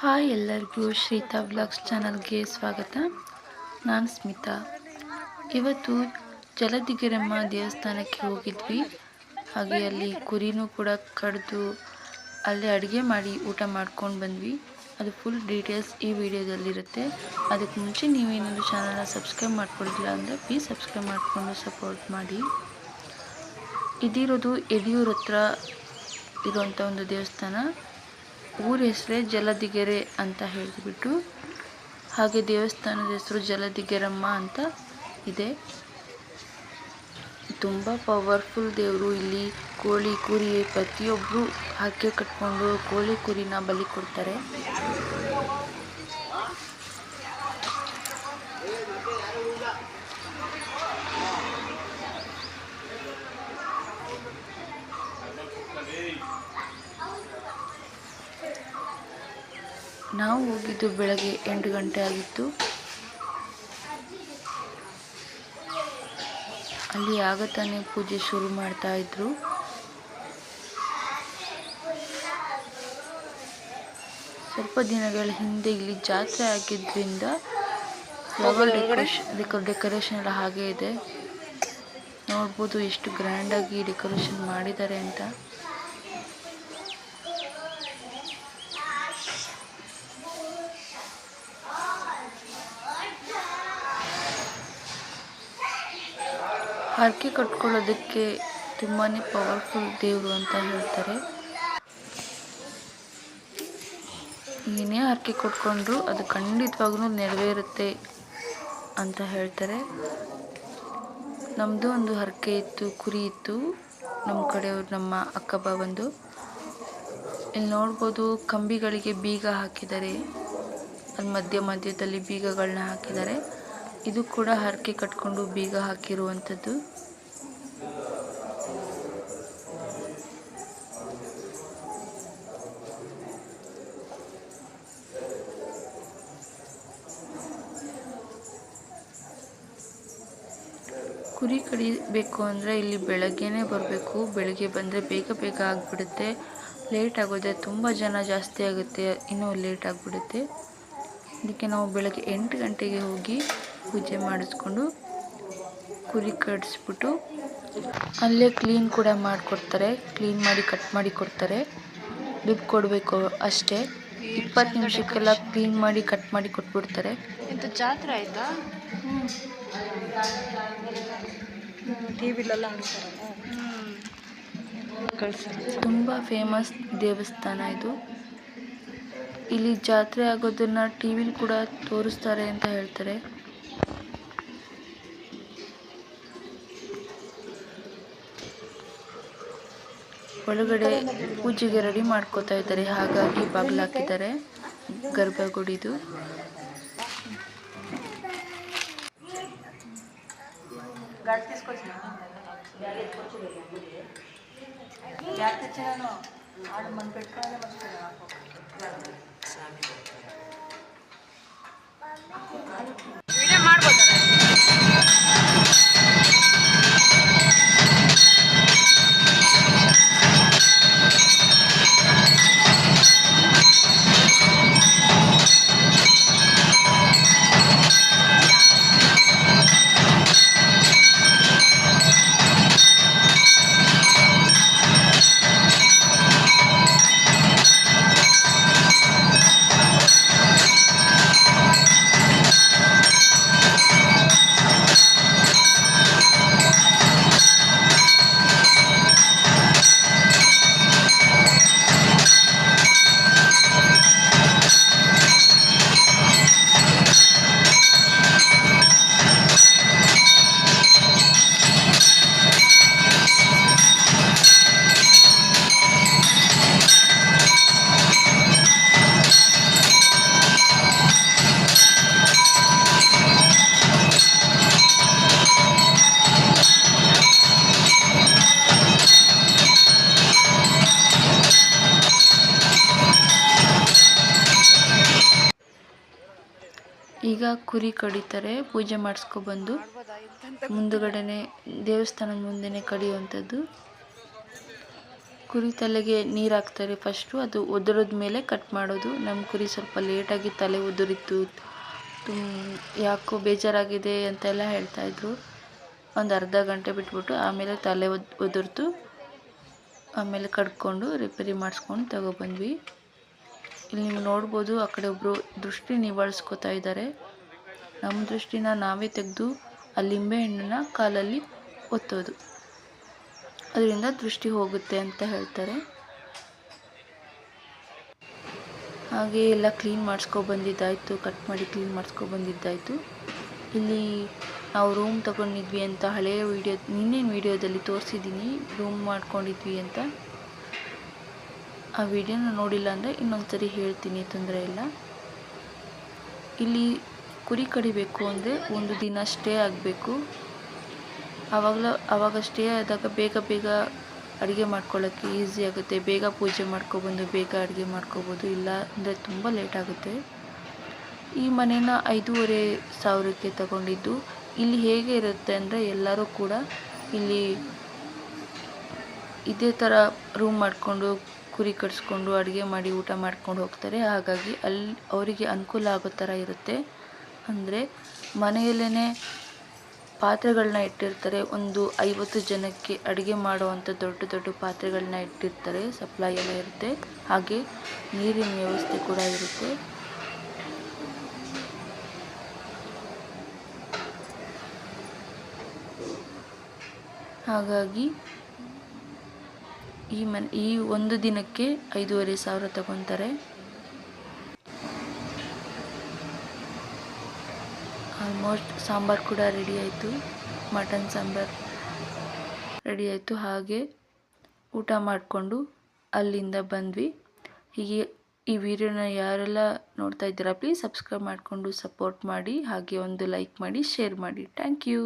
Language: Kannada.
ಹಾಯ್ ಎಲ್ಲರಿಗೂ ಶ್ರೀತಾ ವ್ಲಾಗ್ಸ್ ಚಾನಲ್ಗೆ ಸ್ವಾಗತ. ನಾನು ಸ್ಮಿತಾ. ಇವತ್ತು ಜಲದಿಗಿರಮ್ಮ ದೇವಸ್ಥಾನಕ್ಕೆ ಹೋಗಿದ್ವಿ. ಹಾಗೆ ಅಲ್ಲಿ ಕುರಿನೂ ಕೂಡ ಕಡಿದು ಅಲ್ಲೇ ಅಡುಗೆ ಮಾಡಿ ಊಟ ಮಾಡ್ಕೊಂಡು ಬಂದ್ವಿ. ಅದು ಫುಲ್ ಡೀಟೇಲ್ಸ್ ಈ ವಿಡಿಯೋದಲ್ಲಿರುತ್ತೆ. ಅದಕ್ಕೆ ಮುಂಚೆ ನೀವೇನಾದರೂ ಚಾನಲ್ನ ಸಬ್ಸ್ಕ್ರೈಬ್ ಮಾಡ್ಕೊಂಡಿಲ್ಲ ಅಂದರೆ ಪ್ಲೀಸ್ ಸಬ್ಸ್ಕ್ರೈಬ್ ಮಾಡಿಕೊಂಡು ಸಪೋರ್ಟ್ ಮಾಡಿ. ಇದಿರೋದು ಯಡಿಯೂರ ಹತ್ರ ಇರುವಂಥ ಒಂದು ದೇವಸ್ಥಾನ. ಊರ ಹೆಸರೇ ಜಲದಿಗೆರೆ ಅಂತ ಹೇಳಿಬಿಟ್ಟು ಹಾಗೆ ದೇವಸ್ಥಾನದ ಹೆಸರು ಜಲದಿಗೆರಮ್ಮ ಅಂತ ಇದೆ. ತುಂಬ ಪವರ್ಫುಲ್ ದೇವರು. ಇಲ್ಲಿ ಕೋಳಿ ಕುರಿ ಪ್ರತಿಯೊಬ್ಬರು ಹಾಕಿ ಕಟ್ಕೊಂಡು ಕೋಳಿ ಕುರಿನ ಬಲಿ ಕೊಡ್ತಾರೆ. ನಾವು ಹೋಗಿದ್ದು ಬೆಳಗ್ಗೆ ಎಂಟು ಗಂಟೆ ಆಗಿತ್ತು. ಅಲ್ಲಿ ಆಗ ತಾನೇ ಪೂಜೆ ಶುರು ಮಾಡ್ತಾ ಇದ್ರು. ಸ್ವಲ್ಪ ದಿನಗಳ ಹಿಂದೆ ಇಲ್ಲಿ ಜಾತ್ರೆ ಆಗಿದ್ದರಿಂದ ಡೆಕೋರೇಷನ್ ಎಲ್ಲ ಹಾಗೆ ಇದೆ. ನೋಡ್ಬೋದು ಎಷ್ಟು ಗ್ರ್ಯಾಂಡಾಗಿ ಡೆಕೋರೇಷನ್ ಮಾಡಿದ್ದಾರೆ ಅಂತ. ಹರಕೆ ಕಟ್ಕೊಳ್ಳೋದಕ್ಕೆ ತುಂಬಾ ಪವರ್ಫುಲ್ ದೇವರು ಅಂತ ಹೇಳ್ತಾರೆ. ಏನೇ ಹರಕೆ ಕೊಟ್ಕೊಂಡ್ರು ಅದು ಖಂಡಿತವಾಗ್ಲೂ ನೆರವೇರುತ್ತೆ ಅಂತ ಹೇಳ್ತಾರೆ. ನಮ್ಮದು ಒಂದು ಹರಕೆ ಇತ್ತು, ಕುರಿ ಇತ್ತು. ನಮ್ಮ ಕಡೆಯವರು, ನಮ್ಮ ಅಕ್ಕ ಬಂದು ಇಲ್ಲಿ ನೋಡ್ಬೋದು ಕಂಬಿಗಳಿಗೆ ಬೀಗ ಹಾಕಿದ್ದಾರೆ. ಅಲ್ಲಿ ಮಧ್ಯ ಮಧ್ಯದಲ್ಲಿ ಬೀಗಗಳನ್ನ ಹಾಕಿದ್ದಾರೆ. ಇದು ಕೂಡ ಹರಕೆ ಕಟ್ಕೊಂಡು ಬೀಗ ಹಾಕಿರುವಂಥದ್ದು. ಕುರಿ ಕಡಿಬೇಕು ಅಂದರೆ ಇಲ್ಲಿ ಬೆಳಗ್ಗೆನೇ ಬರಬೇಕು. ಬೆಳಗ್ಗೆ ಬಂದರೆ ಬೇಗ ಬೇಗ ಆಗಿಬಿಡುತ್ತೆ. ಲೇಟ್ ಆಗೋದೆ ತುಂಬ ಜನ ಜಾಸ್ತಿ ಆಗುತ್ತೆ. ಇನ್ನೂ ಲೇಟ್ ಆಗಿಬಿಡುತ್ತೆ. ಅದಕ್ಕೆ ನಾವು ಬೆಳಗ್ಗೆ ಎಂಟು ಗಂಟೆಗೆ ಹೋಗಿ ಪೂಜೆ ಮಾಡಿಸ್ಕೊಂಡು ಕುರಿ ಕಡಿಸ್ಬಿಟ್ಟು ಅಲ್ಲೇ ಕ್ಲೀನ್ ಕೂಡ ಮಾಡಿಕೊಡ್ತಾರೆ. ಕ್ಲೀನ್ ಮಾಡಿ ಕಟ್ ಮಾಡಿ ಕೊಡ್ತಾರೆ. ದುಡ್ಡು ಕೊಡಬೇಕು ಅಷ್ಟೇ. ಇಪ್ಪತ್ತು ನಿಮಿಷಕ್ಕೆಲ್ಲ ಕ್ಲೀನ್ ಮಾಡಿ ಕಟ್ ಮಾಡಿ ಕೊಟ್ಬಿಡ್ತಾರೆ. ಜಾತ್ರೆ ಆಯಿತಾ? ಟಿ ವಿಲೆಲ್ಲ ತುಂಬ ಫೇಮಸ್ ದೇವಸ್ಥಾನ ಇದು. ಇಲ್ಲಿ ಜಾತ್ರೆ ಆಗೋದನ್ನ ಟಿ ವಿಲಿ ಕೂಡ ತೋರಿಸ್ತಾರೆ ಅಂತ ಹೇಳ್ತಾರೆ. ಒಳಗಡೆ ಪೂಜೆಗೆ ರೆಡಿ ಮಾಡ್ಕೋತಾ ಇದ್ದಾರೆ. ಹಾಗಾಗಿ ಬಾಗಿಲು ಹಾಕಿದ್ದಾರೆ. ಗರ್ಭಗುಡಿದು. ವಿಡಿಯೋ ಈಗ ಕುರಿ ಕಡಿತಾರೆ ಪೂಜೆ ಮಾಡಿಸ್ಕೊಬಂದು ಮುಂದುಗಡೆನೆ ದೇವಸ್ಥಾನದ ಮುಂದೆನೆ ಕಡಿಯುವಂಥದ್ದು. ಕುರಿ ತಲೆಗೆ ನೀರು ಹಾಕ್ತಾರೆ ಫಸ್ಟು ಅದು ಉದುರಿದ ಮೇಲೆ ಕಟ್ ಮಾಡೋದು. ನಮ್ಮ ಕುರಿ ಸ್ವಲ್ಪ ಲೇಟಾಗಿ ತಲೆ ಉದುರಿತ್ತು ಯಾಕೋ ಬೇಜಾರಾಗಿದೆ ಅಂತೆಲ್ಲ ಹೇಳ್ತಾಯಿದ್ರು ಒಂದು ಅರ್ಧ ಗಂಟೆ ಬಿಟ್ಬಿಟ್ಟು ಆಮೇಲೆ ತಲೆ ಉದ್, ಉದುರ್ತು. ಆಮೇಲೆ ಕಡ್ಕೊಂಡು ರಿಪೇರಿ ಮಾಡಿಸ್ಕೊಂಡು ತಗೊಬಂದ್ವಿ ಇಲ್ಲಿ ನೀವು ನೋಡ್ಬೋದು, ಆ ಕಡೆ ಒಬ್ಬರು ದೃಷ್ಟಿ ನಿವಾಳಿಸ್ಕೊತಾ ಇದ್ದಾರೆ. ನಮ್ಮ ದೃಷ್ಟಿನ ನಾವೇ ತೆಗೆದು ಆ ಲಿಂಬೆಹಣ್ಣನ್ನ ಕಾಲಲ್ಲಿ ಒತ್ತೋದು. ಅದರಿಂದ ದೃಷ್ಟಿ ಹೋಗುತ್ತೆ ಅಂತ ಹೇಳ್ತಾರೆ. ಹಾಗೆ ಎಲ್ಲ ಕ್ಲೀನ್ ಮಾಡಿಸ್ಕೊಬಂದಿದ್ದಾಯಿತು ಕಟ್ ಮಾಡಿ ಕ್ಲೀನ್ ಮಾಡಿಸ್ಕೊಬಂದಿದ್ದಾಯಿತು ಇಲ್ಲಿ ನಾವು ರೂಮ್ ತಗೊಂಡಿದ್ವಿ ಅಂತ ಹಳೆಯ ವಿಡಿಯೋ ನಿನ್ನೇನು ವಿಡಿಯೋದಲ್ಲಿ ತೋರಿಸಿದ್ದೀನಿ, ರೂಮ್ ಮಾಡ್ಕೊಂಡಿದ್ವಿ ಅಂತ. ಆ ವಿಡಿಯೋನ ನೋಡಿಲ್ಲ ಅಂದರೆ ಇನ್ನೊಂದು ಸರಿ ಹೇಳ್ತೀನಿ, ತೊಂದರೆ ಇಲ್ಲ. ಇಲ್ಲಿ ಕುರಿ ಕಡಿಬೇಕು ಅಂದರೆ ಒಂದು ದಿನ ಸ್ಟೇ ಆಗಬೇಕು. ಆವಾಗಲೂ ಆವಾಗ ಸ್ಟೇ ಆದಾಗ ಬೇಗ ಬೇಗ ಅಡುಗೆ ಮಾಡ್ಕೊಳ್ಳೋಕ್ಕೆ ಈಸಿ ಆಗುತ್ತೆ. ಬೇಗ ಪೂಜೆ ಮಾಡ್ಕೊಬಂದು ಬೇಗ ಅಡುಗೆ ಮಾಡ್ಕೋಬೋದು. ಇಲ್ಲ ಅಂದರೆ ತುಂಬ ಲೇಟ್ ಆಗುತ್ತೆ. ಈ ಮನೇನ ಐದೂವರೆ ಸಾವಿರಕ್ಕೆ ತಗೊಂಡಿದ್ದು. ಇಲ್ಲಿ ಹೇಗೆ ಇರುತ್ತೆ ಅಂದರೆ ಎಲ್ಲರೂ ಕೂಡ ಇಲ್ಲಿ ಇದೇ ಥರ ರೂಮ್ ಮಾಡಿಕೊಂಡು, ಕುರಿ ಕಟ್ಸ್ಕೊಂಡು, ಅಡುಗೆ ಮಾಡಿ, ಊಟ ಮಾಡ್ಕೊಂಡು ಹೋಗ್ತಾರೆ. ಹಾಗಾಗಿ ಅಲ್ಲಿ ಅವರಿಗೆ ಅನುಕೂಲ ಆಗೋ ಥರ ಇರುತ್ತೆ. ಅಂದರೆ ಮನೆಯಲ್ಲೇ ಪಾತ್ರೆಗಳನ್ನ ಇಟ್ಟಿರ್ತಾರೆ. ಒಂದು ಐವತ್ತು ಜನಕ್ಕೆ ಅಡುಗೆ ಮಾಡುವಂಥ ದೊಡ್ಡ ದೊಡ್ಡ ಪಾತ್ರೆಗಳನ್ನ ಇಟ್ಟಿರ್ತಾರೆ. ಸಪ್ಲೈ ಎಲ್ಲ ಇರುತ್ತೆ. ಹಾಗೆ ನೀರಿನ ವ್ಯವಸ್ಥೆ ಕೂಡ ಇರುತ್ತೆ. ಹಾಗಾಗಿ ಈ ಮನೆ, ಈ ಒಂದು ದಿನಕ್ಕೆ ಐದೂವರೆ ಸಾವಿರ ತಗೊತಾರೆ. ಆಲ್ಮೋಸ್ಟ್ ಸಾಂಬಾರು ಕೂಡ ರೆಡಿ ಆಯಿತು. ಮಟನ್ ಸಾಂಬಾರು ರೆಡಿ ಆಯಿತು. ಹಾಗೆ ಊಟ ಮಾಡಿಕೊಂಡು ಅಲ್ಲಿಂದ ಬಂದ್ವಿ. ಹೀಗೆ ಈ ವಿಡಿಯೋನ ಯಾರೆಲ್ಲ ನೋಡ್ತಾ ಇದ್ದೀರಾ ಪ್ಲೀಸ್ ಸಬ್ಸ್ಕ್ರೈಬ್ ಮಾಡಿಕೊಂಡು ಸಪೋರ್ಟ್ ಮಾಡಿ, ಹಾಗೆ ಒಂದು ಲೈಕ್ ಮಾಡಿ ಶೇರ್ ಮಾಡಿ. Thank you